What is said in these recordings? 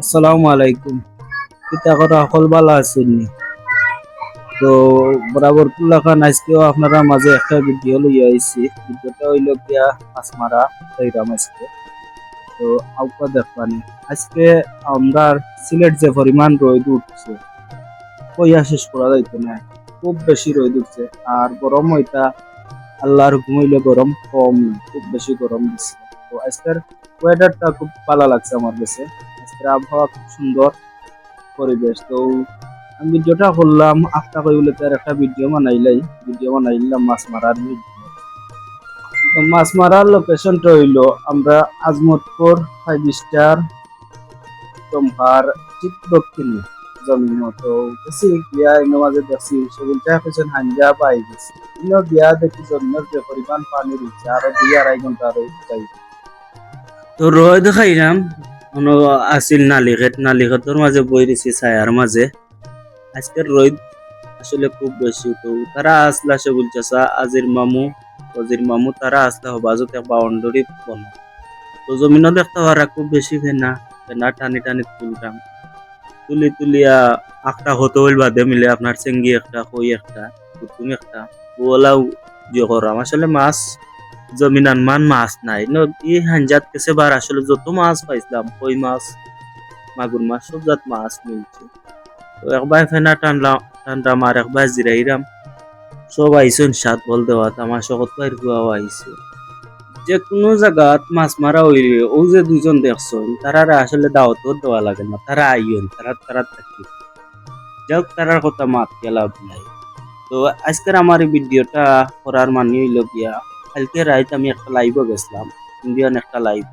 আসসালামু আলাইকুম কিতা করা সকল ভালো আছেননি তো বরাবর কুল্লাখান আজকেও আপনারা মাঝে একটা ভিডিও লইয়া আইছি। ভিডিওটা হইল গিয়া মাছ মারা তাইরাম আজকে। তো আউকা দেখবানি, আজকে আমরা সিলেট যে পরিমাণ রোদ উঠছে, কইয়া শেষ করা যাইতো না। খুব বেশি রোদ উঠছে, আর গরম হইতা আল্লাহর ঘুমাইলে গরম কম, খুব বেশি গরম দিচ্ছে তো আজকের ওয়েদারটা খুব ভালো লাগছে আমার কাছে। আজকের আবহাওয়া খুব সুন্দর পরিবেশ। তো আমি ভিডিওটা করলাম আফটা কই বলে তার একটা ভিডিও বানাইলাই। ভিডিও বানাইলাম মাছ মারার ভিডিও। তো মাছ মারার লোকেশনটা হইল আমরা আজমতপুর ফাইভ স্টার তোমার ঠিক দক্ষিণে জমিন তো গেছি বিয়া ইনো মাঝে দেখছি সেগুলটা পেছন হাঞ্জা পাই গেছি। ইনো বিয়া দেখি জমিনের যে পরিমাণ পানি দিচ্ছে আরও দুই আড়াই ঘণ্টা আরও যাই। তো রয় দেখাইলাম কোনো আছিল নালিঘেট নালিঘেটের মাঝে বই দিছি ছায়ার মাঝে। আজকের রোদ আসলে খুব বেশি তো তারা আসলা সে বলতেছে আজির মামু অজির মামু তারা আসলে হবাজতে বাউন্ডারি বনো। তো জমিনও দেখতে পারা খুব বেশি ফেনা ফেনা টানি টানি তুলতাম। তুলি তুলিয়া একটা হতো হইল বাদে মিলে আপনার চেঙ্গি একটা কই একটা কুতুম একটা ওলাও দিয়ে করাম আসলে মাছ জমিনান মান মাছ নাই। ন এই হাঞ্জাত কেসে বার আসলে যত মাছ পাইছিলাম কই মাছ, মাগুর মাছ, সব জাত মাছ মিলছে। তো একবার ফেনা টানলাম টানলাম আর একবার জিরাইরাম সব আইসন সাত বল দেওয়া আমার শকত পাইর গুয়াও আইছে। যে কোনো জায়গাত মাছ মারা হইলে, ও যে দুজন দেখছেন, তারা আসলে দাওয়াতও দেওয়া লাগে না, তারা আইন তারা তারা থাকি। যাক, তারার কথা মাত লাভ নাই। তো আজকের আমার এই ভিডিওটা করার মানে হইল গিয়া কালকে রাইত আমি একটা লাইভও গেছিলাম ইন্ডিয়ান একটা লাইভ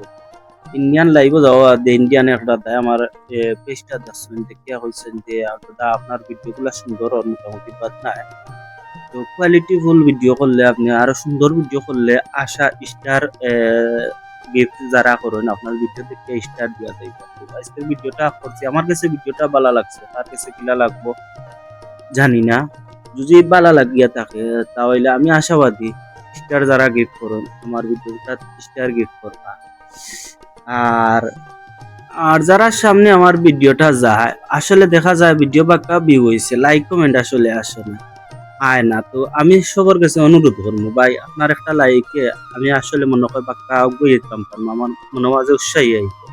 ইন্ডিয়ান লাইভও যাওয়া, দে ইন্ডিয়ান একটা দায় আমার পেজটা দেখছেন, দেখিয়া হয়েছেন যে দাদা আপনার ভিডিওগুলো সুন্দর মোটামুটি বাদ নাই। তো কোয়ালিটি ফুল ভিডিও করলে আপনি আরও সুন্দর ভিডিও করলে আশা স্টার গিফট যারা করেন আপনার ভিডিও থেকে স্টার দিয়া দেয় আজকের ভিডিওটা করছি আমার কাছে ভিডিওটা ভালো লাগছে তার কাছে কিলা লাগবো জানি না। যদি ভালো লাগিয়া থাকে, তাহলে আমি আশাবাদী। স্টার যারা গিফট করুন আমার ভিডিওটা স্টার গিফট করবা। আর আর যারা সামনে আমার ভিডিওটা যায়, আসলে দেখা যায় ভিডিও বাক্কা ভিউ হয়েছে লাইক কমেন্ট আসলে আসে না আয় না। তো আমি সবার কাছে অনুরোধ করব, ভাই, আপনার একটা লাইকে আমি আসলে মনে হয় বাক্কা গিয়ে যেতাম পারব আমার মনে মাঝে উৎসাহী আইতো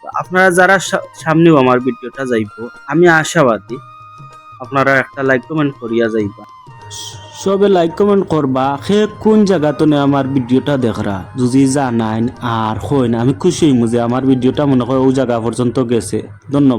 তো আপনারা যারা সামনেও আমার ভিডিওটা যাইবো, আমি আশাবাদী আপনারা একটা লাইক কমেন্ট করিয়া যাইবা। সবে লাইক কমেন্ট করবা সে কোন জায়গাতে আমার ভিডিওটা দেখরা? যদি জানাইন আর হইন, আমি খুশি হইমু যে আমার ভিডিওটা মনে হয় ও জায়গা পর্যন্ত গেছে। ধন্যবাদ।